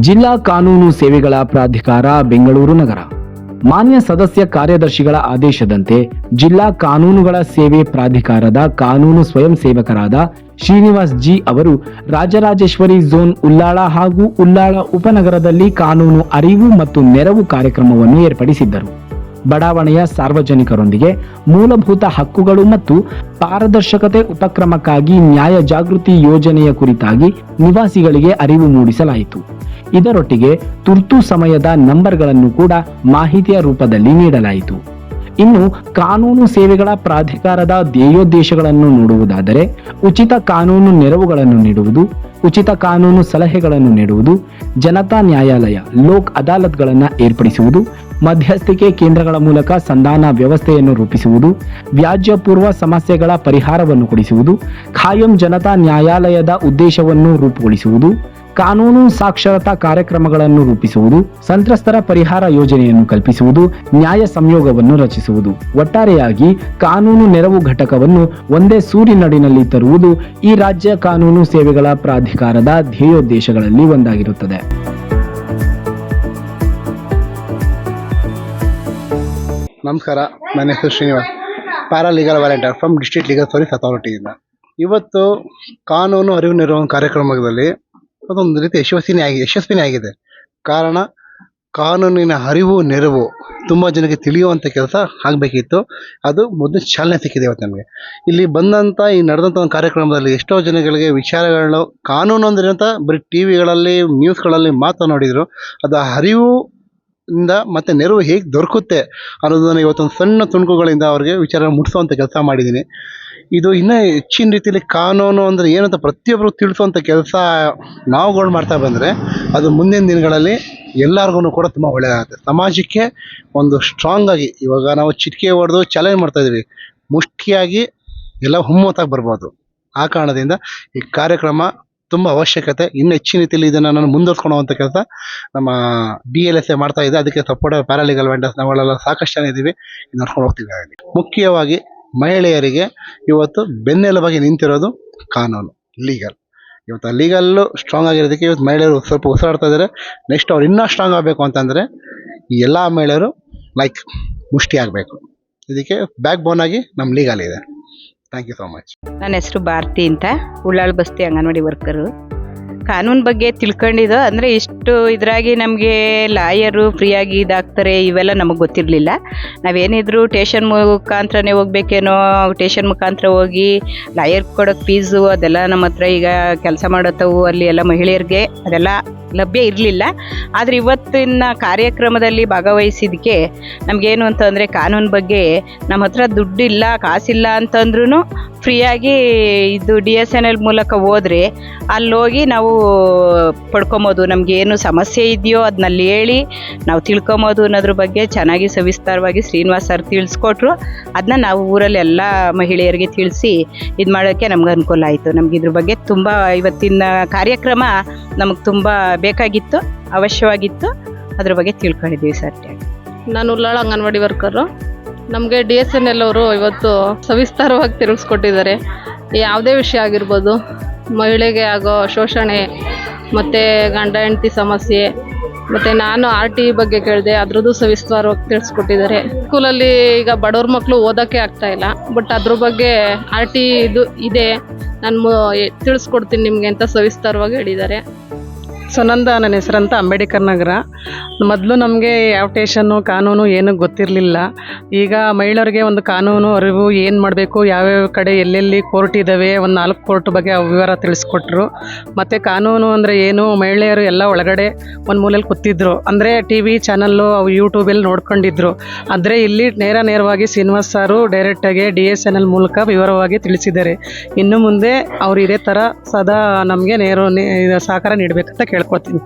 ಜಿಲ್ಲಾ ಕಾನೂನು ಸೇವೆಗಳ ಪ್ರಾಧಿಕಾರ, ಬೆಂಗಳೂರು ನಗರ. ಮಾನ್ಯ ಸದಸ್ಯ ಕಾರ್ಯದರ್ಶಿಗಳ ಆದೇಶದಂತೆ ಜಿಲ್ಲಾ ಕಾನೂನುಗಳ ಸೇವೆ ಪ್ರಾಧಿಕಾರದ ಕಾನೂನು ಸ್ವಯಂ ಸೇವಕರಾದ ಶ್ರೀನಿವಾಸ್ ಜಿ ಅವರು ರಾಜರಾಜೇಶ್ವರಿ ಝೋನ್ ಉಲ್ಲಾಳ ಹಾಗೂ ಉಲ್ಲಾಳ ಉಪನಗರದಲ್ಲಿ ಕಾನೂನು ಅರಿವು ಮತ್ತು ನೆರವು ಕಾರ್ಯಕ್ರಮವನ್ನು ಏರ್ಪಡಿಸಿದ್ದರು. ಬಡಾವಣೆಯ ಸಾರ್ವಜನಿಕರೊಂದಿಗೆ ಮೂಲಭೂತ ಹಕ್ಕುಗಳು ಮತ್ತು ಪಾರದರ್ಶಕತೆ ಉಪಕ್ರಮಕ್ಕಾಗಿ ನ್ಯಾಯ ಜಾಗೃತಿ ಯೋಜನೆಯ ಕುರಿತಾಗಿ ನಿವಾಸಿಗಳಿಗೆ ಅರಿವು ಮೂಡಿಸಲಾಯಿತು. ಇದರೊಟ್ಟಿಗೆ ತುರ್ತು ಸಮಯದ ನಂಬರ್ಗಳನ್ನು ಕೂಡ ಮಾಹಿತಿಯ ರೂಪದಲ್ಲಿ ನೀಡಲಾಯಿತು. ಇನ್ನು ಕಾನೂನು ಸೇವೆಗಳ ಪ್ರಾಧಿಕಾರದ ಧ್ಯೇಯೋದ್ದೇಶಗಳನ್ನು ನೋಡುವುದಾದರೆ ಉಚಿತ ಕಾನೂನು ನೆರವುಗಳನ್ನು ನೀಡುವುದು ಉಚಿತ ಕಾನೂನು ಸಲಹೆಗಳನ್ನು ನೀಡುವುದು, ಜನತಾ ನ್ಯಾಯಾಲಯ ಲೋಕ್ ಅದಾಲತ್ಗಳನ್ನು ಏರ್ಪಡಿಸುವುದು, ಮಧ್ಯಸ್ಥಿಕೆ ಕೇಂದ್ರಗಳ ಮೂಲಕ ಸಂಧಾನ ವ್ಯವಸ್ಥೆಯನ್ನು ರೂಪಿಸುವುದು, ವ್ಯಾಜ್ಯ ಪೂರ್ವ ಸಮಸ್ಯೆಗಳ ಪರಿಹಾರವನ್ನು ಕೊಡಿಸುವುದು, ಖಾಯಂ ಜನತಾ ನ್ಯಾಯಾಲಯದ ಉದ್ದೇಶವನ್ನು ರೂಪುಗೊಳಿಸುವುದು ಕಾನೂನು ಸಾಕ್ಷರತಾ ಕಾರ್ಯಕ್ರಮಗಳನ್ನು ರೂಪಿಸುವುದು, ಸಂತ್ರಸ್ತರ ಪರಿಹಾರ ಯೋಜನೆಯನ್ನು ಕಲ್ಪಿಸುವುದು, ನ್ಯಾಯ ಸಂಯೋಗವನ್ನು ರಚಿಸುವುದು. ಒಟ್ಟಾರೆಯಾಗಿ ಕಾನೂನು ನೆರವು ಘಟಕವನ್ನು ಒಂದೇ ಸೂರಿನಡಿನಲ್ಲಿ ತರುವುದು ಈ ರಾಜ್ಯ ಕಾನೂನು ಸೇವೆಗಳ ಪ್ರಾಧಿಕಾರದ ಧ್ಯೇಯೋದ್ದೇಶಗಳಲ್ಲಿ ಒಂದಾಗಿರುತ್ತದೆ. ನಮಸ್ಕಾರ, ನನ್ನ ಹೆಸರು Srinivas. Para legal volunteer from district legal service ಅಥಾರಿಟಿಯಿಂದ ಇವತ್ತು ಕಾನೂನು ಅರಿವು ನೆರವು ಕಾರ್ಯಕ್ರಮದಲ್ಲಿ ಅದೊಂದು ರೀತಿ ಯಶಸ್ವಿನಿ ಆಗಿ, ಯಶಸ್ವಿನಿ ಆಗಿದೆ. ಕಾರಣ, ಕಾನೂನಿನ ಅರಿವು ನೆರವು ತುಂಬ ಜನಕ್ಕೆ ತಿಳಿಯುವಂಥ ಕೆಲಸ ಆಗಬೇಕಿತ್ತು. ಅದು ಮೊದಲು ಚಾಲನೆ ಸಿಕ್ಕಿದೆ ಇವತ್ತು ನಮಗೆ. ಇಲ್ಲಿ ಬಂದಂಥ ಈ ನಡೆದಂಥ ಒಂದು ಕಾರ್ಯಕ್ರಮದಲ್ಲಿ ಎಷ್ಟೋ ಜನಗಳಿಗೆ ವಿಚಾರಗಳು ಕಾನೂನು ಅಂದರೆ ಅಂತ ಬರೀ ಟಿ ವಿಗಳಲ್ಲಿ, ನ್ಯೂಸ್ಗಳಲ್ಲಿ ಮಾತ್ರ ನೋಡಿದರು. ಅದು ಅರಿವು ಇಂದ ಮತ್ತೆ ನೆರವು ಹೇಗೆ ದೊರಕುತ್ತೆ ಅನ್ನೋದನ್ನು ಇವತ್ತೊಂದು ಸಣ್ಣ ತುಣುಕುಗಳಿಂದ ಅವ್ರಿಗೆ ವಿಚಾರ ಮುಟ್ಟಿಸುವಂಥ ಕೆಲಸ ಮಾಡಿದ್ದೀನಿ. ಇದು ಇನ್ನೂ ಹೆಚ್ಚಿನ ರೀತಿಯಲ್ಲಿ ಕಾನೂನು ಅಂದರೆ ಏನಂತ ಪ್ರತಿಯೊಬ್ಬರು ತಿಳಿಸುವಂಥ ಕೆಲಸ ನಾವುಗಳು ಮಾಡ್ತಾ ಬಂದರೆ ಅದು ಮುಂದಿನ ದಿನಗಳಲ್ಲಿ ಎಲ್ಲರಿಗೂ ಕೂಡ ತುಂಬ ಒಳ್ಳೆಯದಾಗುತ್ತೆ ಸಮಾಜಕ್ಕೆ ಒಂದು ಸ್ಟ್ರಾಂಗ್ ಆಗಿ ಇವಾಗ ನಾವು ಚಿಟಿಕೆ ಹೊಡೆದು ಚಾಲೆಂಜ್ ಮಾಡ್ತಾ ಇದೀವಿ ಮುಷ್ಟಿಯಾಗಿ ಎಲ್ಲ ಹುಮ್ಮತ್ತಾಗಿ ಬರ್ಬೋದು. ಆ ಕಾರಣದಿಂದ ಈ ಕಾರ್ಯಕ್ರಮ ತುಂಬ ಅವಶ್ಯಕತೆ. ಇನ್ನು ಹೆಚ್ಚಿನ ರೀತಿಯಲ್ಲಿ ಇದನ್ನು ನಾನು ಮುಂದುವರ್ಸ್ಕೊಳ್ಳುವಂಥ ಕೆಲಸ ನಮ್ಮ ಬಿ ಎಲ್ ಎಸ್ ಎ ಮಾಡ್ತಾ ಇದೆ. ಅದಕ್ಕೆ ಸಪೋರ್ಟ್ ಪ್ಯಾರಾಲಿಗಲ್ ವೆಂಡರ್ಸ್ ನಾವುಗಳೆಲ್ಲ ಸಾಕಷ್ಟು ಜನ ಇದ್ದೀವಿ. ಇದ್ ನಡ್ಕೊಂಡು ಹೋಗ್ತೀವಿ ಮುಖ್ಯವಾಗಿ ಮಹಿಳೆಯರಿಗೆ ಇವತ್ತು ಬೆನ್ನೆಲುಬಾಗಿ ನಿಂತಿರೋದು ಕಾನೂನು ಲೀಗಲ್ ಇವತ್ತು ಲೀಗಲ್ಲು ಸ್ಟ್ರಾಂಗ್ ಆಗಿರೋದಕ್ಕೆ ಇವತ್ತು ಮಹಿಳೆಯರು ಸ್ವಲ್ಪ ಉಸಿರಾಡ್ತಾ ಇದ್ದಾರೆ ನೆಕ್ಸ್ಟ್ ಅವ್ರು ಇನ್ನೂ ಸ್ಟ್ರಾಂಗ್ ಆಗಬೇಕು ಅಂತಂದರೆ ಈ ಎಲ್ಲ ಮಹಿಳೆಯರು ಲೈಕ್ ಮುಷ್ಟಿ ಆಗಬೇಕು. ಇದಕ್ಕೆ ಬ್ಯಾಕ್ ಬೋನ್ ಆಗಿ ನಮ್ಮ ಲೀಗಲ್ ಇದೆ. ಥ್ಯಾಂಕ್ ಯು ಸೊ ಮಚ್ ನನ್ನ ಹೆಸರು ಭಾರತಿ ಅಂತ, ಉಳ್ಳಾಳ್ ಬಸ್ತಿ ಅಂಗನವಾಡಿ ವರ್ಕರು ಕಾನೂನು ಬಗ್ಗೆ ತಿಳ್ಕೊಂಡಿದ್ದು ಅಂದರೆ ಇಷ್ಟು ಇದ್ರಾಗಿ ನಮಗೆ ಲಾಯರು ಫ್ರೀಯಾಗಿ ಇದಾಗ್ತಾರೆ, ಇವೆಲ್ಲ ನಮಗೆ ಗೊತ್ತಿರಲಿಲ್ಲ. ನಾವೇನಿದ್ರು ಟೇಷನ್ ಮುಖಾಂತರನೇ ಹೋಗ್ಬೇಕೇನೋ, ಟೇಷನ್ ಮುಖಾಂತರ ಹೋಗಿ ಲಾಯರ್ ಕೊಡೋಕೆ ಫೀಸು ಅದೆಲ್ಲ ನಮ್ಮ ಹತ್ರ ಈಗ ಕೆಲಸ ಮಾಡತ್ತವು ಅಲ್ಲಿ ಎಲ್ಲ ಮಹಿಳೆಯರಿಗೆ ಅದೆಲ್ಲ ಲಭ್ಯ ಇರಲಿಲ್ಲ. ಆದರೆ ಇವತ್ತಿನ ಕಾರ್ಯಕ್ರಮದಲ್ಲಿ ಭಾಗವಹಿಸಿದ್ದಕ್ಕೆ ನಮಗೇನು ಅಂತಂದರೆ ಕಾನೂನು ಬಗ್ಗೆ ನಮ್ಮ ಹತ್ರ ದುಡ್ಡಿಲ್ಲ, ಕಾಸಿಲ್ಲ ಅಂತಂದ್ರೂ ಫ್ರೀಯಾಗಿ ಇದು ಡಿ ಎಸ್ ಎನ್ ಎಲ್ ಮೂಲಕ ಹೋದ್ರೆ ಅಲ್ಲಿ ಹೋಗಿ ನಾವು ಪಡ್ಕೊಬೋದು. ನಮ್ಗೆ ಏನು ಸಮಸ್ಯೆ ಇದೆಯೋ ಅದನ್ನಲ್ಲಿ ಹೇಳಿ ನಾವು ತಿಳ್ಕೊಬೋದು ಅನ್ನೋದ್ರ ಬಗ್ಗೆ ಚೆನ್ನಾಗಿ ಸವಿಸ್ತಾರವಾಗಿ ಶ್ರೀನಿವಾಸ್ ಸರ್ ತಿಳಿಸ್ಕೊಟ್ರು. ಅದನ್ನ ನಾವು ಊರಲ್ಲಿ ಎಲ್ಲ ಮಹಿಳೆಯರಿಗೆ ತಿಳಿಸಿ ಇದು ಮಾಡೋಕ್ಕೆ ನಮ್ಗೆ ಅನುಕೂಲ ಆಯಿತು. ನಮ್ಗೆ ಇದ್ರ ಬಗ್ಗೆ ತುಂಬ ಇವತ್ತಿನ ಕಾರ್ಯಕ್ರಮ ನಮಗೆ ತುಂಬ ಬೇಕಾಗಿತ್ತು, ಅವಶ್ಯವಾಗಿತ್ತು. ಅದ್ರ ಬಗ್ಗೆ ತಿಳ್ಕೊಂಡಿದ್ದೀವಿ ಸರ್. ನಾನು ಉಲ್ಲಾಳ ಅಂಗನವಾಡಿ ವರ್ಕರು. ನಮಗೆ ಡಿ ಎಸ್ ಎನ್ ಎಲ್ ಅವರು ಇವತ್ತು ಸವಿಸ್ತಾರವಾಗಿ ತಿಳಿಸ್ಕೊಟ್ಟಿದ್ದಾರೆ ಯಾವುದೇ ವಿಷಯ ಆಗಿರ್ಬೋದು, ಮಹಿಳೆಗೆ ಆಗೋ ಶೋಷಣೆ, ಮತ್ತು ಗಂಡ ಹೆಂಡತಿ ಸಮಸ್ಯೆ, ಮತ್ತು ನಾನು ಆರ್ ಟಿ ಬಗ್ಗೆ ಕೇಳಿದೆ, ಅದ್ರದ್ದು ಸವಿಸ್ತಾರವಾಗಿ ತಿಳಿಸ್ಕೊಟ್ಟಿದ್ದಾರೆ ಸ್ಕೂಲಲ್ಲಿ ಈಗ ಬಡವ್ರ ಮಕ್ಕಳು ಓದೋಕ್ಕೆ ಆಗ್ತಾಯಿಲ್ಲ ಬಟ್ ಅದ್ರ ಬಗ್ಗೆ ಆರ್ ಟಿ ಇದು ಇದೆ. ನಾನು ತಿಳಿಸ್ಕೊಡ್ತೀನಿ ನಿಮಗೆ ಅಂತ ಸವಿಸ್ತಾರವಾಗಿ ಹೇಳಿದ್ದಾರೆ. ಸುನಂದ ನನ್ನ ಹೆಸರಂತ ಅಂಬೇಡ್ಕರ್ ನಗರ. ಮೊದಲು ನಮಗೆ ಯಾವ ಟೇಷನ್ನು ಕಾನೂನು ಏನೂ ಗೊತ್ತಿರಲಿಲ್ಲ. ಈಗ ಮಹಿಳೆಯರಿಗೆ ಒಂದು ಕಾನೂನು ಅರಿವು ಏನು ಮಾಡಬೇಕು, ಯಾವ್ಯಾವ ಕಡೆ ಎಲ್ಲೆಲ್ಲಿ ಕೋರ್ಟ್ ಇದ್ದಾವೆ ಒಂದು ನಾಲ್ಕು ಕೋರ್ಟ್ ಬಗ್ಗೆ ವಿವರ ತಿಳಿಸ್ಕೊಟ್ರು. ಮತ್ತು ಕಾನೂನು ಅಂದರೆ ಏನು, ಮಹಿಳೆಯರು ಎಲ್ಲ ಒಳಗಡೆ ಒಂದು ಮೂಲೆಯಲ್ಲಿ ಕೂತಿದ್ರು. ಅಂದರೆ ಟಿ ವಿ ಚಾನಲ್ಲು, ಅವು ಯೂಟ್ಯೂಬಲ್ಲಿ ನೋಡ್ಕೊಂಡಿದ್ರು. ಆದರೆ ಇಲ್ಲಿ ನೇರ ನೇರವಾಗಿ ಶ್ರೀನಿವಾಸ್ ಸಾರು ಡೈರೆಕ್ಟಾಗಿ ಡಿ ಎಸ್ ಎನ್ ಎಲ್ ಮೂಲಕ ವಿವರವಾಗಿ ತಿಳಿಸಿದ್ದಾರೆ. ಇನ್ನು ಮುಂದೆ ಅವರು ಇದೇ ಥರ ಸದಾ ನಮಗೆ ನೇರ ಸಹಕಾರ ನೀಡಬೇಕಂತ ಕೇಳ್ಕೊತೀನಿ